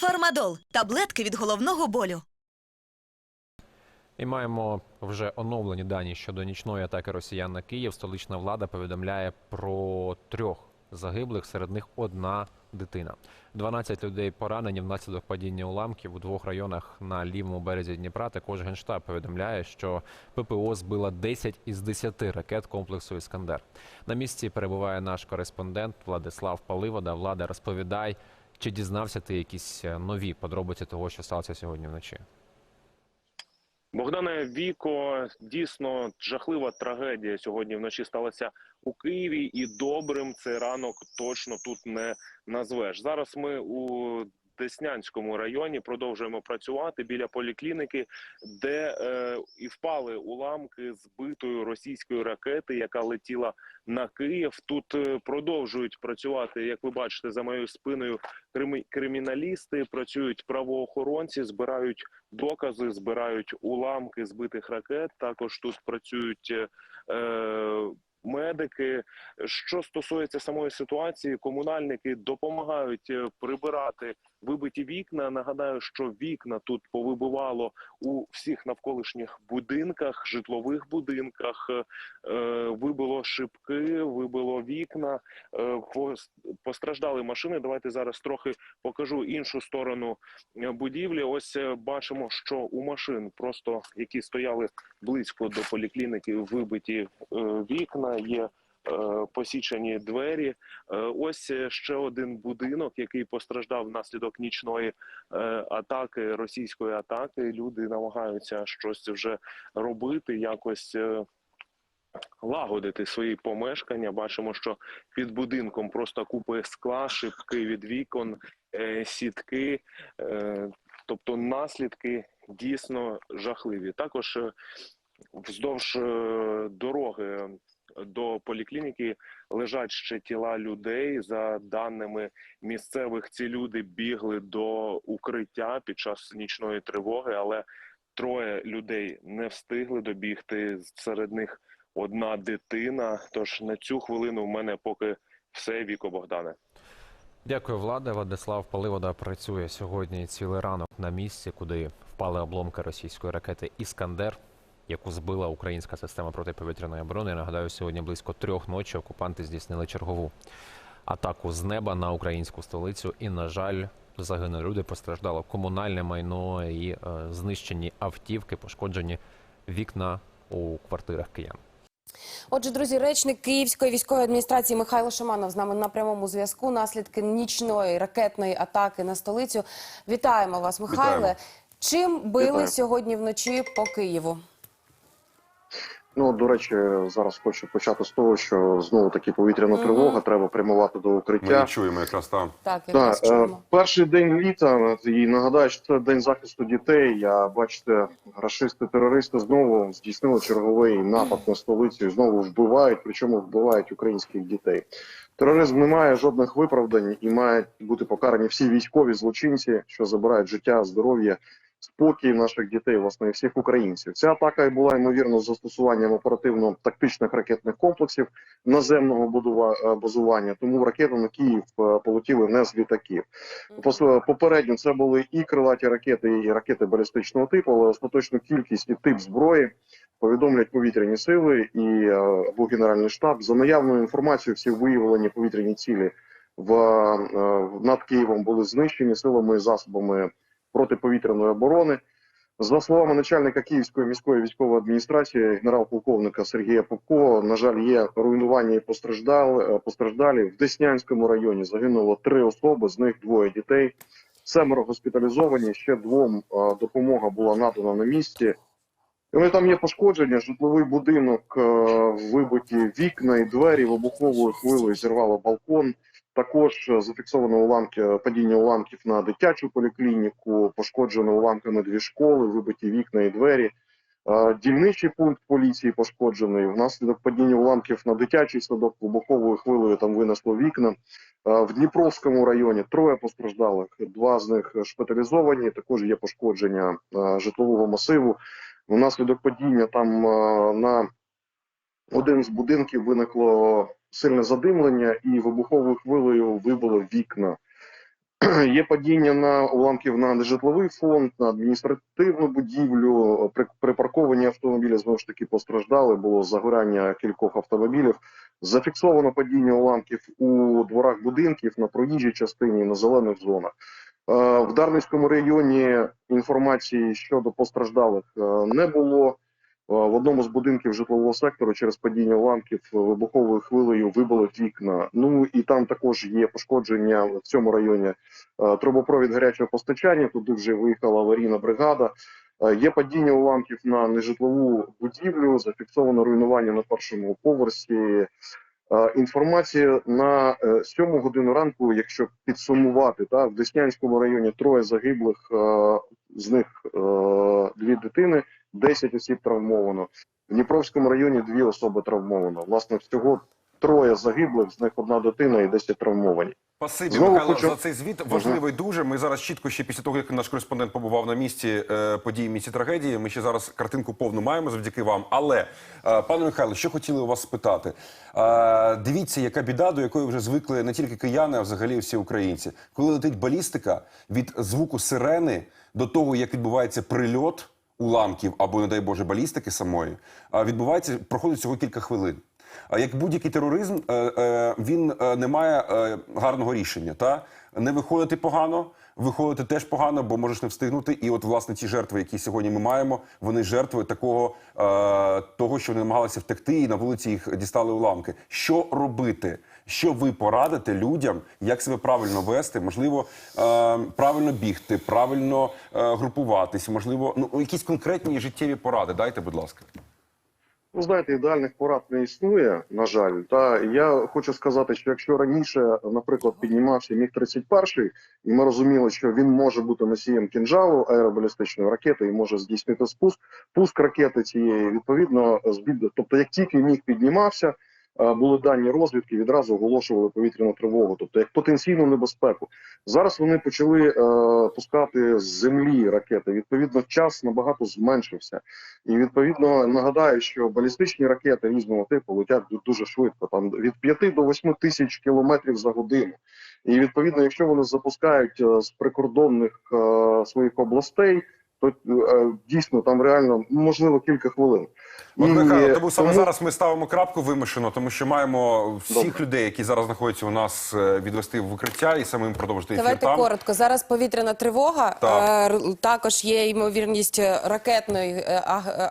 Фармадол таблетки від головного болю. І маємо вже оновлені дані щодо нічної атаки росіян на Київ. Столична влада повідомляє про трьох загиблих, серед них одна дитина. 12 людей поранені внаслідок падіння уламків у двох районах на лівому березі Дніпра. Також генштаб повідомляє, що ППО збила 10 із 10 ракет комплексу Іскандер. На місці перебуває наш кореспондент Владислав Паливода. Влада, розповідай, чи дізнався ти якісь е, нові подробиці того, що сталося сьогодні вночі? Богдане Віко, дійсно жахлива трагедія сьогодні вночі сталася у Києві, і добрим цей ранок точно тут не назвеш. Зараз ми у Деснянському районі продовжуємо працювати біля поліклініки, де е, і впали уламки збитої російської ракети, яка летіла на Київ. Тут е, продовжують працювати, як ви бачите, за моєю спиною криміналісти, працюють правоохоронці, збирають докази, збирають уламки збитих ракет. Також тут працюють е, е, медики. Що стосується самої ситуації, комунальники допомагають е, прибирати вибиті вікна. Нагадаю, що вікна тут повибивало у всіх навколишніх будинках, житлових будинках. е, Вибило шибки, вибило вікна, е, постраждали машини. Давайте зараз трохи покажу іншу сторону будівлі. Ось бачимо, що у машин, просто які стояли близько до поліклініки, вибиті е, вікна. Є е, посічені двері. Е, Ось ще один будинок, який постраждав внаслідок нічної е, атаки, російської атаки. Люди намагаються щось вже робити, якось. Лагодити свої помешкання. Бачимо, що під будинком просто купи скла, шибки від вікон, сітки, тобто наслідки дійсно жахливі. Також вздовж дороги до поліклініки лежать ще тіла людей. За даними місцевих, ці люди бігли до укриття під час нічної тривоги, але троє людей не встигли добігти. Серед них одна дитина. Тож на цю хвилину в мене поки все, Віко Богдане. Дякую, Влада. Владислав Паливода працює сьогодні цілий ранок на місці, куди впали обломки російської ракети Іскандер, яку збила українська система протиповітряної оборони. Нагадаю, сьогодні близько трьох ночі окупанти здійснили чергову атаку з неба на українську столицю. І, на жаль, загинули люди, постраждало комунальне майно і е, знищені автівки, пошкоджені вікна у квартирах киян. Отже, друзі, речник Київської військової адміністрації Михайло Шаманов з нами на прямому зв'язку. Наслідки нічної ракетної атаки на столицю. Вітаємо вас, Михайле. Вітаємо. Чим били Вітаю. сьогодні вночі по Києву? Ну, до речі, зараз хочу почати з того, що знову таки повітряна Мгм. тривога, треба прямувати до укриття. її чуємо якраз там. Так, Так, якраз е, чуємо. перший день літа, і нагадаю, що це день захисту дітей. Я бачите, рашисти-терористи знову здійснили черговий напад на столицю і знову вбивають, причому вбивають українських дітей. Тероризм не має жодних виправдань і мають бути покарані всі військові злочинці, що забирають життя, здоров'я, спокій наших дітей, власне, і всіх українців. Ця атака була ймовірно з застосуванням оперативно-тактичних ракетних комплексів наземного е, базування. Тому ракети на Київ е, полетіли не з літаків. Пос- Попередньо це були і крилаті ракети, і ракети балістичного типу, але остаточну кількість і тип зброї повідомлять повітряні сили і е, або Генеральний штаб. За наявною інформацією, всі виявлені повітряні цілі в е, над Києвом були знищені силами і засобами протиповітряної оборони. За словами начальника Київської міської військової адміністрації, генерал-полковника Сергія Попко, на жаль, є руйнування і постраждали е, постраждалі в Деснянському районі. Загинуло три особи, з них двоє дітей. Семеро госпіталізовані. Ще двом е, допомога була надана на місці. Вони там є пошкодження. Житловий будинок, е, вибиті вікна і двері вибуховою хвилею зірвало балкон. Також зафіксовано уламки падіння уламків на дитячу поліклініку, пошкоджено уламками дві школи, вибиті вікна і двері. Дільничий пункт поліції пошкоджений. Внаслідок падіння уламків на дитячий садок вибуховою хвилею там винесло вікна. В Дніпровському районі троє постраждалих, два з них шпиталізовані. Також є пошкодження житлового масиву. Внаслідок падіння там на один з будинків виникло сильне задимлення і вибуховою хвилею вибило вікна. Є падіння на уламків на нежитловий фонд, на адміністративну будівлю. При припарковані автомобілі знову ж таки постраждали. Було загоряння кількох автомобілів. Зафіксовано падіння уламків у дворах будинків на проїжджій частині, на зелених зонах. Е, В Дарницькому районі інформації щодо постраждалих е, не було. Е, В одному з будинків житлового сектору через падіння уламків вибуховою хвилею вибили вікна. Ну і там також є пошкодження в цьому районі. е, Трубопровід гарячого постачання. Туди вже виїхала аварійна бригада. Е, Є падіння уламків на нежитлову будівлю. Зафіксовано руйнування на першому поверсі. Е, Інформація на е, сьому годину ранку, якщо підсумувати, та в Деснянському районі троє загиблих, е, з них е, дві дитини, 10 осіб травмовано. В Дніпровському районі дві особи травмовано. Власне, всього троє загиблих, з них одна дитина і 10 травмовані. Спасибі, Знову Михайло, хочу- за цей звіт. Важливий дуже. Ми зараз чітко ще після того, як наш кореспондент побував на місці е, події місці трагедії. Ми ще зараз картинку повну маємо завдяки вам. Але, е, пане Михайло, що хотіли у вас спитати? Е, дивіться, яка біда, до якої вже звикли не тільки кияни, а взагалі всі українці. Коли летить балістика від звуку сирени до того, як відбувається прильот уламків або, не дай Боже, балістики самої, відбувається, проходить всього кілька хвилин. Як будь-який тероризм, е, е, він е, не має гарного рішення. Та не виходити погано, виходити теж погано, бо можеш не встигнути. І от власне ті жертви, які сьогодні ми маємо, вони жертви такого того, що вони намагалися втекти, і на вулиці їх дістали уламки. Що робити? Що ви порадите людям, як себе правильно вести? Можливо, правильно бігти, правильно групуватись, можливо, ну якісь конкретні життєві поради. Дайте, будь ласка. Ви знаєте, ідеальних порад не існує, на жаль. Та я хочу сказати, що якщо раніше, наприклад, піднімався міг 31 і ми розуміли, що він може бути носієм кінжалу аеробалістичної ракети і може здійснити спуск, пуск ракети цієї відповідно збід... Тобто, як тільки міг піднімався, були дані розвідки, відразу оголошували повітряну тривогу, тобто як потенційну небезпеку. Зараз вони почали е, пускати з землі ракети. Відповідно, час набагато зменшився. І відповідно нагадаю, що балістичні ракети різного типу летять дуже швидко, там від 5 до 8 тисяч кілометрів за годину. І відповідно, якщо вони запускають е, з прикордонних е, своїх областей, то е, дійсно там реально можливо кілька хвилин. От, Михайло, тому саме тому- зараз ми ставимо крапку вимушено, тому що маємо всіх Добре. людей, які зараз знаходяться у нас, е, відвести в укриття і самим продовжити ефір Давайте там. коротко. Зараз повітряна тривога. Так. Е, р- також є ймовірність ракетної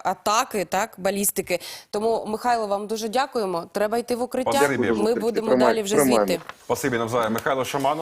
атаки, так балістики. Тому Михайло, вам дуже дякуємо. Треба йти в укриття. Ми будемо Тримай- далі вже тримаємо. звідти. Спасибі навзаєм. Михайло Шаманов,